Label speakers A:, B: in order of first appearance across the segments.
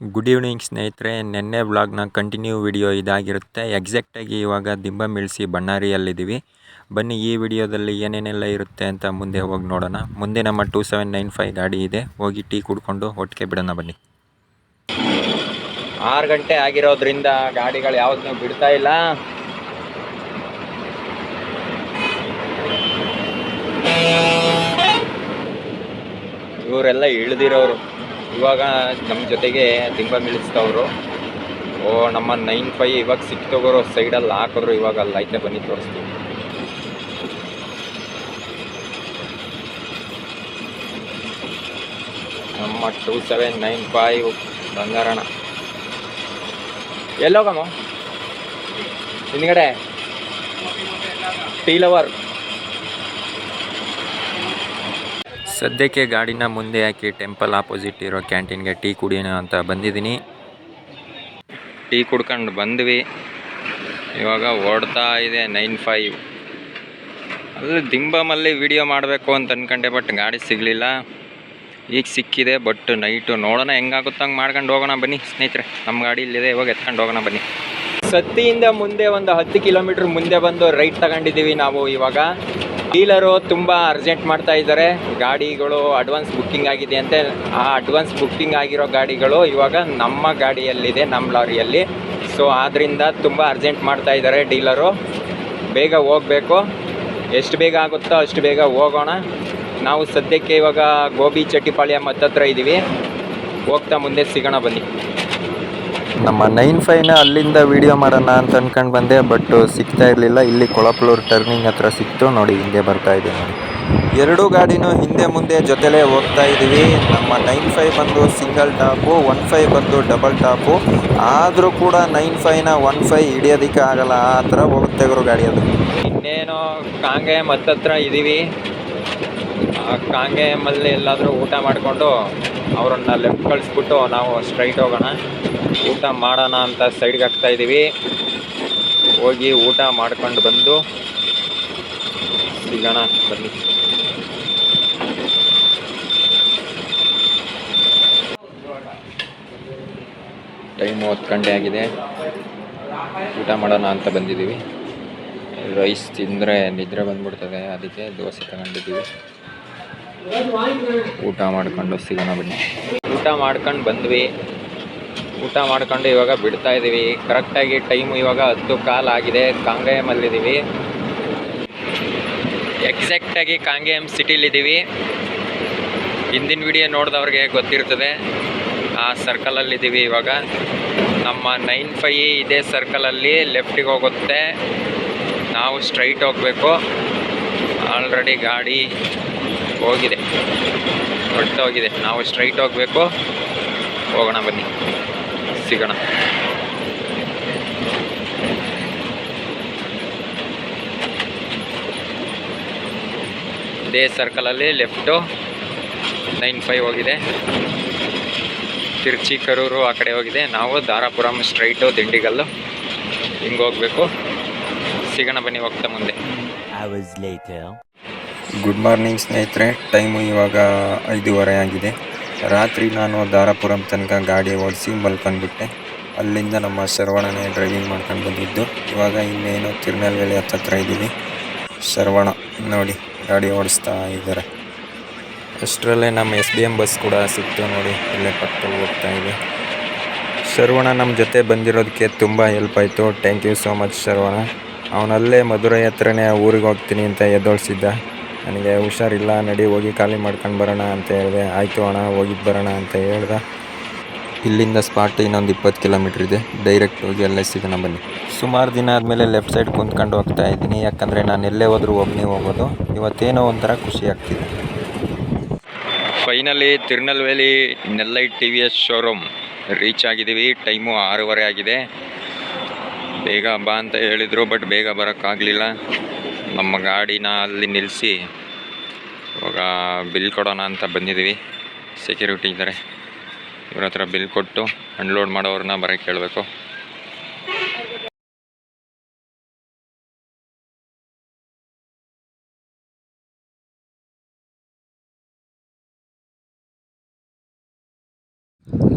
A: Good evening ಸ್ನೇಹಿತರೆ. ನಿನ್ನೆ ವ್ಲಾಗ್ನ ಕಂಟಿನ್ಯೂ ವಿಡಿಯೋ ಇದಾಗಿರುತ್ತೆ. ಎಕ್ಸಾಕ್ಟಾಗಿ ಇವಾಗ ದಿಂಬ ಮಿಳಿಸಿ ಬಣ್ಣಾರಿಯಲ್ಲಿದ್ದೀವಿ ಬನ್ನಿ, ಈ ವಿಡಿಯೋದಲ್ಲಿ ಏನೇನೆಲ್ಲ ಇರುತ್ತೆ ಅಂತ ಮುಂದೆ ಹೋಗಿ ನೋಡೋಣ. ಮುಂದೆ ನಮ್ಮ ಟೂ ಸೆವೆನ್ ನೈನ್ ಫೈವ್ ಗಾಡಿ ಇದೆ. ಹೋಗಿ ಟೀ ಕುಡ್ಕೊಂಡು ಒಟ್ಟಿಗೆ ಬಿಡೋಣ ಬನ್ನಿ. ಆರು ಗಂಟೆ ಆಗಿರೋದ್ರಿಂದ ಗಾಡಿಗಳು ಯಾವ್ದನ್ನೂ ಬಿಡ್ತಾ ಇಲ್ಲ. ಇವರೆಲ್ಲ ಇಳಿದಿರೋರು. ಇವಾಗ ನಮ್ಮ ಜೊತೆಗೆ ದಿಂಬ ಮಿಳಿಸ್ತವ್ರು ಓ, ನಮ್ಮ ನೈನ್ ಫೈ ಇವಾಗ ಸಿಕ್ತೋಗೋರು ಸೈಡಲ್ಲಿ ಹಾಕಿದ್ರು ಇವಾಗ ಅಲ್ಲಿ ಬನ್ನಿ ತೋರಿಸ್ತೀವಿ ನಮ್ಮ ಟೂ ಸೆವೆನ್ ನೈನ್ ಫೈವ್ ಬಂಗಾರಣ ಎಲ್ಲೋಗಮ್ಮ. ಹಿಂದ್ಗಡೆ. ಟೀ ಲವರ್ ಸದ್ಯಕ್ಕೆ ಗಾಡಿನ ಮುಂದೆ ಹಾಕಿ ಟೆಂಪಲ್ ಆಪೋಸಿಟ್ ಇರೋ ಕ್ಯಾಂಟೀನ್ಗೆ ಟೀ ಕುಡಿಯೋಣ ಅಂತ ಬಂದಿದ್ದೀನಿ. ಟೀ ಕುಡ್ಕೊಂಡು ಬಂದ್ವಿ. ಇವಾಗ ಓಡ್ತಾ ಇದೆ ನೈನ್ ಫೈವ್. ಅಲ್ಲಿ ದಿಂಬಮಲ್ಲಿ ವಿಡಿಯೋ ಮಾಡಬೇಕು ಅಂತ ಅಂದ್ಕೊಂಡೆ ಬಟ್ ಗಾಡಿ ಸಿಗಲಿಲ್ಲ. ಈಗ ಸಿಕ್ಕಿದೆ, ಬಟ್ ನೈಟು ನೋಡೋಣ ಹೆಂಗಾಗುತ್ತೆ ಹಂಗೆ ಮಾಡ್ಕೊಂಡು ಹೋಗೋಣ ಬನ್ನಿ ಸ್ನೇಹಿತರೆ. ನಮ್ಮ ಗಾಡಿ ಇಲ್ಲಿದೆ, ಇವಾಗ ಎತ್ಕೊಂಡು ಹೋಗೋಣ ಬನ್ನಿ. ಸತ್ತಿಯಿಂದ ಮುಂದೆ ಒಂದು ಹತ್ತು ಕಿಲೋಮೀಟ್ರ್ ಮುಂದೆ ಬಂದು ರೈಟ್ ತಗೊಂಡಿದ್ದೀವಿ ನಾವು ಇವಾಗ. ಡೀಲರು ತುಂಬ ಅರ್ಜೆಂಟ್ ಮಾಡ್ತಾ ಇದ್ದಾರೆ. ಗಾಡಿಗಳು ಅಡ್ವಾನ್ಸ್ ಬುಕ್ಕಿಂಗ್ ಆಗಿದೆ ಅಂತೆ. ಆ ಅಡ್ವಾನ್ಸ್ ಬುಕ್ಕಿಂಗ್ ಆಗಿರೋ ಗಾಡಿಗಳು ಇವಾಗ ನಮ್ಮ ಗಾಡಿಯಲ್ಲಿದೆ, ನಮ್ಮ ಲಾರಿಯಲ್ಲಿ. ಸೊ ಆದ್ದರಿಂದ ತುಂಬ ಅರ್ಜೆಂಟ್ ಮಾಡ್ತಾ ಇದ್ದಾರೆ ಡೀಲರು. ಬೇಗ ಹೋಗಬೇಕು. ಎಷ್ಟು ಬೇಗ ಆಗುತ್ತೋ ಅಷ್ಟು ಬೇಗ ಹೋಗೋಣ. ನಾವು ಸದ್ಯಕ್ಕೆ ಇವಾಗ ಗೋಬಿ ಚಟ್ಟಿಪಾಳ್ಯ ಮತ್ತತ್ರ ಇದ್ದೀವಿ ಹೋಗ್ತಾ ಮುಂದೆ ಸಿಗೋಣ ಬನ್ನಿ. ನಮ್ಮ ನೈನ್ ಫೈವ್ನ ಅಲ್ಲಿಂದ ವಿಡಿಯೋ ಮಾಡೋಣ ಅಂತ ಅಂದ್ಕೊಂಡು ಬಂದೆ ಬಟ್ ಸಿಗ್ತಾ ಇರಲಿಲ್ಲ. ಇಲ್ಲಿ ಕೊಳಪ್ಲೂರ್ ಟರ್ನಿಂಗ್ ಹತ್ರ ಸಿಕ್ತು. ನೋಡಿ, ಹಿಂದೆ ಬರ್ತಾ ಇದೆ ನೋಡಿ. ಎರಡೂ ಗಾಡಿನೂ ಹಿಂದೆ ಮುಂದೆ ಜೊತೆಲೇ ಹೋಗ್ತಾ ಇದ್ದೀವಿ. ನಮ್ಮ ನೈನ್ ಫೈವ್ ಬಂದು ಸಿಂಗಲ್ ಟಾಪು ಒನ್ ಫೈವ್ ಬಂದು ಡಬಲ್ ಟಾಪು ಆದರೂ ಕೂಡ ನೈನ್ ಫೈವ್ನ ಒನ್ ಫೈವ್ ಹಿಡಿಯೋದಕ್ಕೆ ಆಗಲ್ಲ. ಆ ಥರ ಹೋಗುತ್ತೆ ಗುರು ಗಾಡಿ ಅದು. ಇನ್ನೇನು, ಕಾಂಗೆ ಮತ್ತತ್ರ ಇದ್ದೀವಿ ಆ ಕಾಂಗೆಯಮ್ಮಲ್ಲಿ ಎಲ್ಲಾದರೂ ಊಟ ಮಾಡಿಕೊಂಡು, ಅವರನ್ನ ಲೆಫ್ಟ್ ಕಳಿಸ್ಬಿಟ್ಟು ನಾವು ಸ್ಟ್ರೈಟ್ ಹೋಗೋಣ. ಊಟ ಮಾಡೋಣ ಅಂತ ಸೈಡ್ಗೆ ಹಾಕ್ತಾ ಇದ್ದೀವಿ. ಹೋಗಿ ಊಟ ಮಾಡ್ಕೊಂಡು ಬಂದು ಸಿಗೋಣ, ಬನ್ನಿ. ಟೈಮ್ ಹತ್ತು ಗಂಟೆ ಆಗಿದೆ. ಊಟ ಮಾಡೋಣ ಅಂತ ಬಂದಿದ್ದೀವಿ. ರೈಸ್ ತಿಂದರೆ ನಿದ್ರೆ ಬಂದ್ಬಿಡ್ತದೆ, ಅದಕ್ಕೆ ದೋಸೆ ತಗೊಂಡಿದ್ದೀವಿ. ಊಟ ಮಾಡ್ಕೊಂಡು ಸಿಗೋಣ ಬನ್ನಿ. ಊಟ ಮಾಡ್ಕೊಂಡು ಬಂದ್ವಿ. ಊಟ ಮಾಡ್ಕೊಂಡು ಇವಾಗ ಬಿಡ್ತಾ ಇದ್ದೀವಿ ಕರೆಕ್ಟಾಗಿ ಟೈಮು ಇವಾಗ ಹತ್ತು ಕಾಲ್ ಆಗಿದೆ. ಕಾಂಗೇಯಮಲ್ಲಿದ್ದೀವಿ. ಎಕ್ಸಾಕ್ಟಾಗಿ ಕಾಂಗೇಯಂ ಸಿಟಿಲಿದ್ದೀವಿ. ಹಿಂದಿನ ವಿಡಿಯೋ ನೋಡಿದವ್ರಿಗೆ ಗೊತ್ತಿರ್ತದೆ. ಆ ಸರ್ಕಲಲ್ಲಿದ್ದೀವಿ ಇವಾಗ. ನಮ್ಮ ನೈನ್ ಫೈ ಇದೇ ಸರ್ಕಲಲ್ಲಿ ಲೆಫ್ಟಿಗೆ ಹೋಗುತ್ತೆ. ನಾವು ಸ್ಟ್ರೈಟ್ ಹೋಗಬೇಕು. ಆಲ್ರೆಡಿ ಗಾಡಿ ಹೋಗಿದೆ. ಹೊಟ್ಟೋಗಿದೆ ನಾವು ಸ್ಟ್ರೈಟ್ ಹೋಗಬೇಕು. ಹೋಗೋಣ ಬನ್ನಿ. ಸಿಗೋಣ. ಇದೇ ಸರ್ಕಲಲ್ಲಿ ಲೆಫ್ಟು ನೈನ್ ಫೈವ್ ಹೋಗಿದೆ. ತಿರ್ಚಿ ಕರೂರು ಆ ಕಡೆ ಹೋಗಿದೆ. ನಾವು ದಾರಾಪುರಂ ಸ್ಟ್ರೈಟು ದಿಂಡಿಗಲ್ಲು. ಹಿಂಗೆ ಹೋಗಬೇಕು. ಸಿಗೋಣ ಬನ್ನಿ, ಹೋಗ್ತಾ ಮುಂದೆ. ಗುಡ್ ಮಾರ್ನಿಂಗ್ ಸ್ನೇಹಿತರೆ. ಟೈಮು ಇವಾಗ ಐದೂವರೆ ಆಗಿದೆ. ರಾತ್ರಿ ನಾನು ದಾರಾಪುರಂ ತನಕ ಗಾಡಿ ಓಡಿಸಿ ಮಲ್ಕೊಂಡ್ಬಿಟ್ಟೆ. ಅಲ್ಲಿಂದ ನಮ್ಮ ಶರವಣನೇ ಡ್ರೈವಿಂಗ್ ಮಾಡ್ಕೊಂಡು ಬಂದಿದ್ದು. ಇವಾಗ ಇನ್ನೇನು ತಿರುನಲ್ವೇಲಿ ಹತ್ತತ್ರ ಇದ್ದೀವಿ. ಶರವಣ, ನೋಡಿ, ಗಾಡಿ ಓಡಿಸ್ತಾ ಇದ್ದಾರೆ ಅಷ್ಟರಲ್ಲೇ ನಮ್ಮ ಎಸ್ ಬಿ ಎಂ ಬಸ್ ಕೂಡ ಸಿಕ್ತು ನೋಡಿ, ಇಲ್ಲೇ ಪಕ್ಕದಲ್ಲಿ ಹೋಗ್ತಾ ಇದೆ. ಶರವಣ ನಮ್ಮ ಜೊತೆ ಬಂದಿರೋದಕ್ಕೆ ತುಂಬ ಹೆಲ್ಪ್ ಆಯಿತು. Thank you so much Saravana. ಅವನಲ್ಲೇ Madurai ಹತ್ರನೇ ಊರಿಗೆ ಹೋಗ್ತೀನಿ ಅಂತ ಎದ್ದೋಳಿಸಿದ್ದ. ನನಗೆ ಹುಷಾರಿಲ್ಲ, ನಡಿ ಹೋಗಿ ಖಾಲಿ ಮಾಡ್ಕೊಂಡು ಬರೋಣ ಅಂತ ಹೇಳಿದೆ. ಆಯಿತು ಅಣ್ಣ ಹೋಗಿದ್ದು ಬರೋಣ ಅಂತ ಹೇಳ್ದೆ. ಇಲ್ಲಿಂದ ಸ್ಪಾಟ್ ಇನ್ನೊಂದು ಇಪ್ಪತ್ತು ಕಿಲೋಮೀಟ್ರ್ ಇದೆ. ಡೈರೆಕ್ಟ್ ಹೋಗಿ ಅಲ್ಲೇ ಸಿಗೋಣ ಬನ್ನಿ. ಸುಮಾರು ದಿನ ಆದಮೇಲೆ ಲೆಫ್ಟ್ ಸೈಡ್ ಕುಂತ್ಕೊಂಡು ಹೋಗ್ತಾ ಇದ್ದೀನಿ. ಯಾಕಂದರೆ ನಾನು ಎಲ್ಲೇ ಹೋದರೂ ಒಬ್ಬನೇ ಹೋಗೋದು. ಇವತ್ತೇನೋ ಒಂಥರ ಖುಷಿ ಆಗ್ತಿದೆ. Finally Tirunelveli Nellai T V S showroom reach ಆಗಿದ್ದೀವಿ. ಟೈಮು ಆರೂವರೆ ಆಗಿದೆ. ಬೇಗ ಬಾ ಅಂತ ಹೇಳಿದರು ಬಟ್ ಬೇಗ ಬರೋಕ್ಕಾಗಲಿಲ್ಲ. ನಮ್ಮ ಗಾಡಿನ ಅಲ್ಲಿ ನಿಲ್ಲಿಸಿ ಇವಾಗ ಬಿಲ್ ಕೊಡೋಣ ಅಂತ ಬಂದಿದ್ದೀವಿ. ಸೆಕ್ಯೂರಿಟಿ ಇದ್ದಾರೆ. ಇವ್ರ ಹತ್ರ ಬಿಲ್ ಕೊಟ್ಟು ಅನ್ಲೋಡ್ ಮಾಡೋರನ್ನ ಬರೋಕ್ಕೆ ಕೇಳಬೇಕು.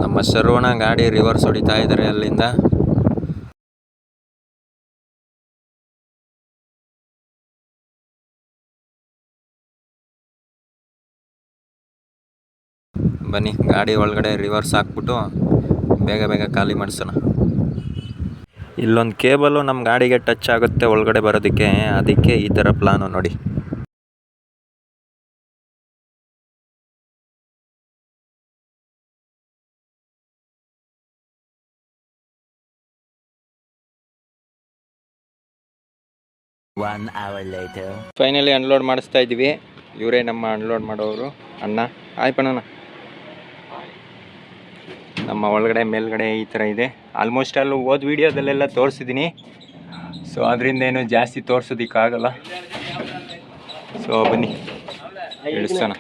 A: ನಮ್ಮ ಶರವಣ ಗಾಡಿ ರಿವರ್ಸ್ ಹೊಡಿತಾ ಇದ್ದಾರೆ ಅಲ್ಲಿಂದ. ಬನ್ನಿ ಗಾಡಿ ಒಳಗಡೆ ರಿವರ್ಸ್ ಹಾಕ್ಬಿಟ್ಟು ಬೇಗ ಬೇಗ ಖಾಲಿ ಮಾಡಿಸೋಣ. ಇಲ್ಲೊಂದು ಕೇಬಲು ನಮ್ಮ ಗಾಡಿಗೆ ಟಚ್ ಆಗುತ್ತೆ ಒಳಗಡೆ ಬರೋದಕ್ಕೆ ಅದಕ್ಕೆ ಈ ಥರ ಪ್ಲಾನು ನೋಡಿ. ಫೈನಲಿ ಅನ್ಲೋಡ್ ಮಾಡಿಸ್ತಾ ಇದ್ದೀವಿ ಇವರೇ ನಮ್ಮ ಅನ್ಲೋಡ್ ಮಾಡೋರು. ಅಣ್ಣ ಆಯ್ ಪಣ್ಣನ ನಮ್ಮ ಒಳಗಡೆ, ಮೇಲ್ಗಡೆ ಈ ಥರ ಇದೆ. ಆಲ್ಮೋಸ್ಟ್ ಅಲ್ಲಿ ಓದ್ ವಿಡಿಯೋದಲ್ಲೆಲ್ಲ ತೋರಿಸಿದ್ದೀನಿ. ಸೊ ಅದರಿಂದ ಏನು ಜಾಸ್ತಿ ತೋರಿಸೋದಿಕ್ಕಾಗಲ್ಲ. ಸೊ ಬನ್ನಿ. ಇಳಿಸೋಣ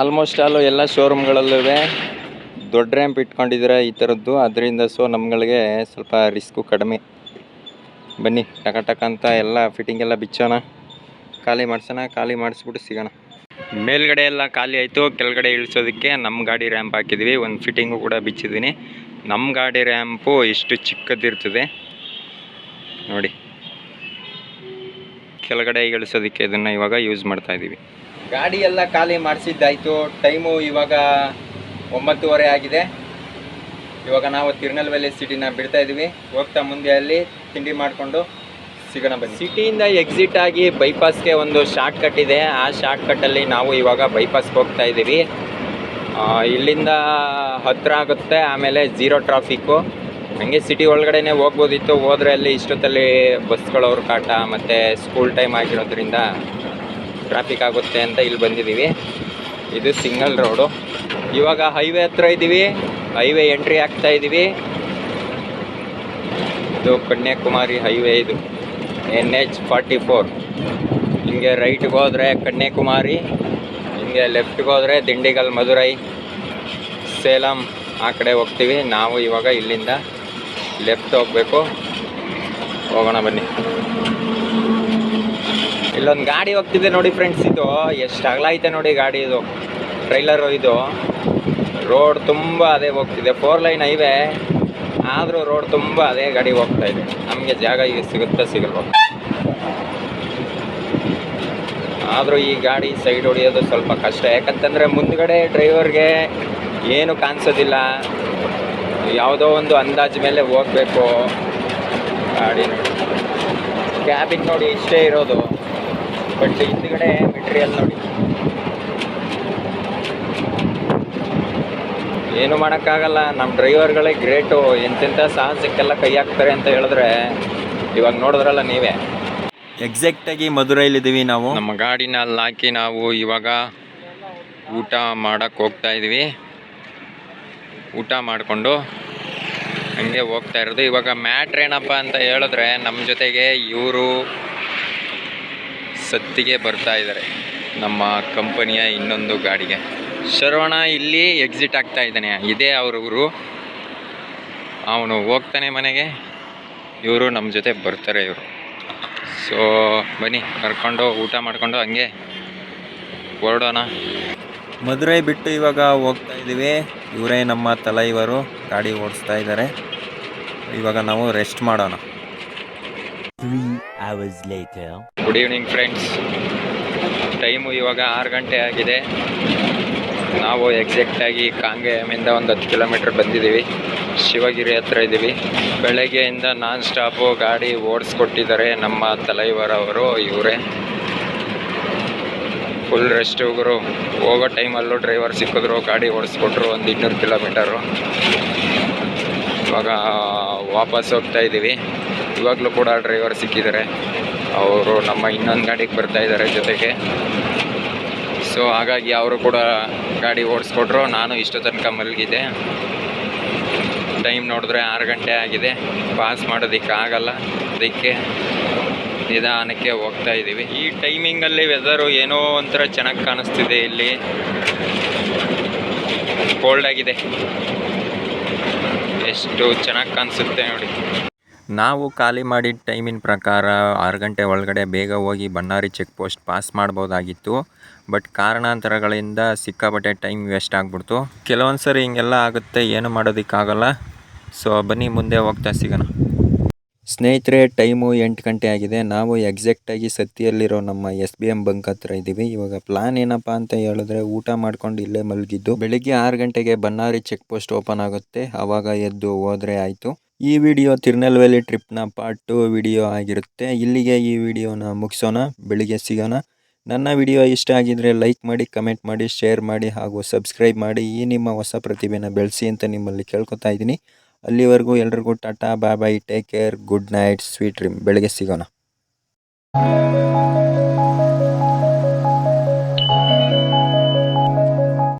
A: ಆಲ್ಮೋಸ್ಟ್ ಆಲು ಎಲ್ಲ ಶೋರೂಮ್ಗಳಲ್ಲೂ ದೊಡ್ಡ ರ್ಯಾಂಪ್ ಇಟ್ಕೊಂಡಿದ್ರೆ ಈ ಥರದ್ದು. ಅದರಿಂದ ಸೊ ನಮ್ಗಳಿಗೆ ಸ್ವಲ್ಪ ರಿಸ್ಕು ಕಡಿಮೆ. ಬನ್ನಿ, ಟಕ ಟಕ ಅಂತ ಎಲ್ಲ ಫಿಟ್ಟಿಂಗ್ ಎಲ್ಲ ಬಿಚ್ಚೋಣ. ಖಾಲಿ ಮಾಡ್ಸೋಣ, ಖಾಲಿ ಮಾಡಿಸ್ಬಿಟ್ಟು ಸಿಗೋಣ. ಮೇಲ್ಗಡೆ ಎಲ್ಲ ಖಾಲಿ ಆಯಿತು, ಕೆಳಗಡೆ ಇಳಿಸೋದಕ್ಕೆ ನಮ್ಮ ಗಾಡಿ ರ್ಯಾಂಪ್ ಹಾಕಿದ್ವಿ, ಒಂದು ಫಿಟ್ಟಿಂಗು ಕೂಡ ಬಿಚ್ಚಿದ್ದೀನಿ ನಮ್ಮ ಗಾಡಿ ರ್ಯಾಂಪು ಇಷ್ಟು ಚಿಕ್ಕದಿರ್ತದೆ, ನೋಡಿ. ಕೆಳಗಡೆ ಇಳಿಸೋದಕ್ಕೆ ಇದನ್ನು ಇವಾಗ ಯೂಸ್ ಮಾಡ್ತಾ ಇದ್ದೀವಿ ಗಾಡಿ ಎಲ್ಲ ಖಾಲಿ ಮಾಡಿಸಿದ್ದಾಯಿತು ಟೈಮು ಇವಾಗ ಒಂಬತ್ತುವರೆ ಆಗಿದೆ. ಇವಾಗ ನಾವು ತಿರುನಲ್ವೇಲಿ ಸಿಟಿನ ಬಿಡ್ತಾ ಇದ್ದೀವಿ ಹೋಗ್ತಾ ಮುಂದೆ ಅಲ್ಲಿ ತಿಂಡಿ ಮಾಡಿಕೊಂಡು. ಸಿಗೋಣ ಬನ್ನಿ. ಸಿಟಿಯಿಂದ ಎಕ್ಸಿಟ್ ಆಗಿ ಬೈಪಾಸ್ಗೆ ಒಂದು ಶಾರ್ಟ್ ಕಟ್ ಇದೆ. ಆ ಶಾರ್ಟ್ ಕಟ್ಟಲ್ಲಿ ನಾವು ಇವಾಗ ಬೈಪಾಸ್ಗೆ ಹೋಗ್ತಾ ಇದ್ದೀವಿ ಇಲ್ಲಿಂದ ಹತ್ತಿರ ಆಗುತ್ತೆ, ಆಮೇಲೆ ಜೀರೋ ಟ್ರಾಫಿಕ್ಕು ಹಂಗೆ ಸಿಟಿ ಒಳಗಡೆನೆ ಹೋಗ್ಬೋದಿತ್ತು. ಹೋದ್ರೆ ಅಲ್ಲಿ ಇಷ್ಟೊತ್ತಲ್ಲಿ ಬಸ್ಗಳವ್ರ ಕಾಟ, ಮತ್ತು ಸ್ಕೂಲ್ ಟೈಮ್ ಆಗಿರೋದ್ರಿಂದ ಟ್ರಾಫಿಕ್ ಆಗುತ್ತೆ ಅಂತ ಇಲ್ಲಿ ಬಂದಿದ್ದೀವಿ ಇದು ಸಿಂಗಲ್ ರೋಡು ಇವಾಗ ಹೈವೇ ಹತ್ರ ಇದ್ದೀವಿ ಹೈವೇ ಎಂಟ್ರಿ ಆಗ್ತಾ ಇದ್ದೀವಿ ಇದು ಕನ್ಯಾಕುಮಾರಿ ಹೈವೇ ಇದು. ಎನ್ ಎಚ್ ಫಾರ್ಟಿ ಫೋರ್ ಹಿಂಗೆ ರೈಟ್ಗೆ ಹೋದರೆ ಕನ್ಯಾಕುಮಾರಿ, ಹಿಂಗೆ ಲೆಫ್ಟ್ಗೆ ಹೋದರೆ ದಿಂಡಿಗಲ್ ಮಧುರೈ ಸೇಲಂ ಆ ಕಡೆ ಹೋಗ್ತೀವಿ. ನಾವು ಇವಾಗ ಇಲ್ಲಿಂದ ಲೆಫ್ಟ್ ಹೋಗಬೇಕು. ಹೋಗೋಣ ಬನ್ನಿ. ಇಲ್ಲೊಂದು ಗಾಡಿ ಹೋಗ್ತಿದೆ ನೋಡಿ ಫ್ರೆಂಡ್ಸ್ ಇದು. ಎಷ್ಟು ಅಗಲ ಐತೆ ನೋಡಿ ಗಾಡಿ ಇದು. ಟ್ರೈಲರು ಇದು. ರೋಡ್ ತುಂಬ ಅದೇ ಹೋಗ್ತಿದೆ. ಫೋರ್ ಲೈನ್ ಹೈವೇ ಆದರೂ ರೋಡ್ ತುಂಬ ಅದೇ ಗಾಡಿ ಹೋಗ್ತಾ ಇದೆ. ನಮಗೆ ಜಾಗ ಈಗ ಸಿಗುತ್ತಾ ಸಿಗಲ್ವ? ಆದರೂ ಈ ಗಾಡಿ ಸೈಡ್ ಹೊಡಿಯೋದು ಸ್ವಲ್ಪ ಕಷ್ಟ. ಯಾಕಂತಂದರೆ ಮುಂದ್ಗಡೆ ಡ್ರೈವರ್ಗೆ ಏನು ಕಾಣಿಸೋದಿಲ್ಲ. ಯಾವುದೋ ಒಂದು ಅಂದಾಜು ಮೇಲೆ ಹೋಗಬೇಕು ಗಾಡಿ ಕ್ಯಾಬಿನ್ ನೋಡಿ ಇಷ್ಟೇ ಇರೋದು. ಬಟ್ ಹಿಂದ್ಗಡೆ ಮೆಟೀರಿಯಲ್ ನೋಡಿ ಏನು ಮಾಡೋಕ್ಕಾಗಲ್ಲ. ನಮ್ಮ ಡ್ರೈವರ್ಗಳೇ ಗ್ರೇಟು. ಎಂತೆಂಥ ಸಾಹಸಕ್ಕೆಲ್ಲ ಕೈ ಹಾಕ್ತಾರೆ ಅಂತ ಹೇಳಿದ್ರೆ ಇವಾಗ ನೋಡಿದ್ರಲ್ಲ ನೀವೇ. ಎಕ್ಸಾಕ್ಟಾಗಿ ಮಧುರೈಲಿದ್ದೀವಿ ನಾವು. ನಮ್ಮ ಗಾಡಿನ ಅಲ್ಲಿ ಹಾಕಿ ನಾವು ಇವಾಗ ಊಟ ಮಾಡೋಕ್ಕೆ ಹೋಗ್ತಾ ಇದ್ದೀವಿ. ಊಟ ಮಾಡಿಕೊಂಡು ಹಂಗೆ ಹೋಗ್ತಾ ಇರೋದು. ಇವಾಗ ಮ್ಯಾಟ್ರ್ ಏನಪ್ಪ ಅಂತ ಹೇಳಿದ್ರೆ ನಮ್ಮ ಜೊತೆಗೆ ಇವರು ಸತ್ತಿಗೆ ಬರ್ತಾ ಇದ್ದಾರೆ. ನಮ್ಮ ಕಂಪನಿಯ ಇನ್ನೊಂದು ಗಾಡಿಗೆ. ಶರವಣ ಇಲ್ಲಿ ಎಕ್ಸಿಟ್ ಆಗ್ತಾ ಇದ್ದಾನೆ. ಇದೇ ಅವ್ರ ಊರು. ಅವನು ಹೋಗ್ತಾನೆ ಮನೆಗೆ. ಇವರು ನಮ್ಮ ಜೊತೆ ಬರ್ತಾರೆ ಇವರು. ಸೊ ಬನ್ನಿ ಕರ್ಕೊಂಡು ಊಟ ಮಾಡಿಕೊಂಡು ಹಂಗೆ ಹೊರಡೋಣ. ಮದುರೈ ಬಿಟ್ಟು ಇವಾಗ ಹೋಗ್ತಾ ಇದ್ದೀವಿ. ಇವರೇ ನಮ್ಮ ತಲೈವರು ಗಾಡಿ ಓಡಿಸ್ತಾ ಇದ್ದಾರೆ. ಇವಾಗ ನಾವು ರೆಸ್ಟ್ ಮಾಡೋಣ.
B: Three hours later.
A: Good evening friends time ಇವಾಗ ಆರು ಗಂಟೆ ಆಗಿದೆ. ನಾವು ಎಕ್ಸಾಕ್ಟಾಗಿ ಕಾಂಗೆಯಮಿಂದ ಒಂದು ಹತ್ತು ಕಿಲೋಮೀಟ್ರ್ ಬಂದಿದ್ದೀವಿ. ಶಿವಗಿರಿ ಹತ್ರ ಇದ್ದೀವಿ. ಬೆಳಗ್ಗೆಯಿಂದ ನಾನ್ ಸ್ಟಾಪು ಗಾಡಿ ಓಡಿಸ್ಕೊಟ್ಟಿದ್ದಾರೆ ನಮ್ಮ ತಲೈವರವರು ಇವರೇ. ಫುಲ್ ರೆಸ್ಟ್ ಹೋಗರು ಹೋಗೋ ಟೈಮಲ್ಲೂ ಡ್ರೈವರ್ ಸಿಕ್ಕಿದ್ರು, ಗಾಡಿ ಓಡಿಸ್ಕೊಟ್ರು ಒಂದು ಇನ್ನೂರು ಕಿಲೋಮೀಟರು ಇವಾಗ ವಾಪಸ್ ಹೋಗ್ತಾ ಇದ್ದೀವಿ. ಇವಾಗಲೂ ಕೂಡ ಡ್ರೈವರ್ ಸಿಕ್ಕಿದ್ದಾರೆ. ಅವರು ನಮ್ಮ ಇನ್ನೊಂದು ಗಾಡಿಗೆ ಬರ್ತಾ ಇದ್ದಾರೆ ಜೊತೆಗೆ. ಸೊ ಹಾಗಾಗಿ ಅವರು ಕೂಡ ಗಾಡಿ ಓಡಿಸ್ಕೊಟ್ರು, ನಾನು ಇಷ್ಟು ತನಕ ಮಲಗಿದ್ದೆ. ಟೈಮ್ ನೋಡಿದ್ರೆ ಆರು ಗಂಟೆ ಆಗಿದೆ. ಪಾಸ್ ಮಾಡೋದಕ್ಕೆ ಆಗಲ್ಲ. ಅದಕ್ಕೆ ನಿಧಾನಕ್ಕೆ ಹೋಗ್ತಾ ಇದ್ದೀವಿ. ಈ ಟೈಮಿಂಗಲ್ಲಿ ವೆದರು ಏನೋ ಒಂಥರ ಚೆನ್ನಾಗಿ ಕಾಣಿಸ್ತಿದೆ ಇಲ್ಲಿ. ಕೋಲ್ಡ್ ಆಗಿದೆ. ಎಷ್ಟು ಚೆನ್ನಾಗಿ ಕಾಣಿಸುತ್ತೆ ನೋಡಿ. ನಾವು ಖಾಲಿ ಮಾಡಿದ ಟೈಮಿನ ಪ್ರಕಾರ ಆರು ಗಂಟೆ ಒಳಗಡೆ ಬೇಗ ಹೋಗಿ ಬಣ್ಣಾರಿ ಚೆಕ್ ಪೋಸ್ಟ್ ಪಾಸ್ ಮಾಡ್ಬೋದಾಗಿತ್ತು. ಬಟ್ ಕಾರಣಾಂತರಗಳಿಂದ ಸಿಕ್ಕಾಪಟ್ಟೆ ಟೈಮ್ ವೇಸ್ಟ್ ಆಗಿಬಿಡ್ತು. ಕೆಲವೊಂದು ಸರಿ ಹಿಂಗೆಲ್ಲ ಆಗುತ್ತೆ, ಏನು ಮಾಡೋದಕ್ಕಾಗಲ್ಲ. ಸೊ, ಬನ್ನಿ, ಮುಂದೆ ಹೋಗ್ತಾ ಸಿಗೋಣ. ಸ್ನೇಹಿತರೆ, ಟೈಮು ಎಂಟು ಗಂಟೆ ಆಗಿದೆ. ನಾವು ಎಕ್ಸಾಕ್ಟಾಗಿ ಸತ್ತಿಯಲ್ಲಿರೋ ನಮ್ಮ ಎಸ್ ಬಿ ಎಂ ಬಂಕ್ ಹತ್ರ ಇದ್ದೀವಿ. ಇವಾಗ ಪ್ಲಾನ್ ಏನಪ್ಪ ಅಂತ ಹೇಳಿದ್ರೆ ಊಟ ಮಾಡ್ಕೊಂಡು ಇಲ್ಲೇ ಮಲಗಿದ್ದು. ಬೆಳಿಗ್ಗೆ ಆರು ಗಂಟೆಗೆ ಬನ್ನಾರಿ ಚೆಕ್ ಪೋಸ್ಟ್ ಓಪನ್ ಆಗುತ್ತೆ. ಆವಾಗ ಎದ್ದು ಹೋದರೆ ಆಯಿತು. ಈ ವಿಡಿಯೋ ತಿರುನೆಲ್ವೇಲಿ ಟ್ರಿಪ್ನ ಪಾರ್ಟ್ ಟು ವಿಡಿಯೋ ಆಗಿರುತ್ತೆ. ಇಲ್ಲಿಗೆ ಈ ವಿಡಿಯೋನ ಮುಗಿಸೋಣ, ಬೆಳಿಗ್ಗೆ ಸಿಗೋಣ. ನನ್ನ ವಿಡಿಯೋ ಇಷ್ಟ ಆಗಿದರೆ ಲೈಕ್ ಮಾಡಿ, ಕಮೆಂಟ್ ಮಾಡಿ, ಶೇರ್ ಮಾಡಿ ಹಾಗೂ ಸಬ್ಸ್ಕ್ರೈಬ್ ಮಾಡಿ. ಈ ನಿಮ್ಮ ಹೊಸ ಪ್ರತಿಭೆನ ಬೆಳೆಸಿ ಅಂತ ನಿಮ್ಮಲ್ಲಿ ಕೇಳ್ಕೊತಾ ಇದ್ದೀನಿ. ಅಲ್ಲಿವರೆಗೂ ಎಲ್ರಿಗೂ tata, bye bye, take care, good night, sweet dream. ಬೆಳಗ್ಗೆ ಸಿಗೋಣ.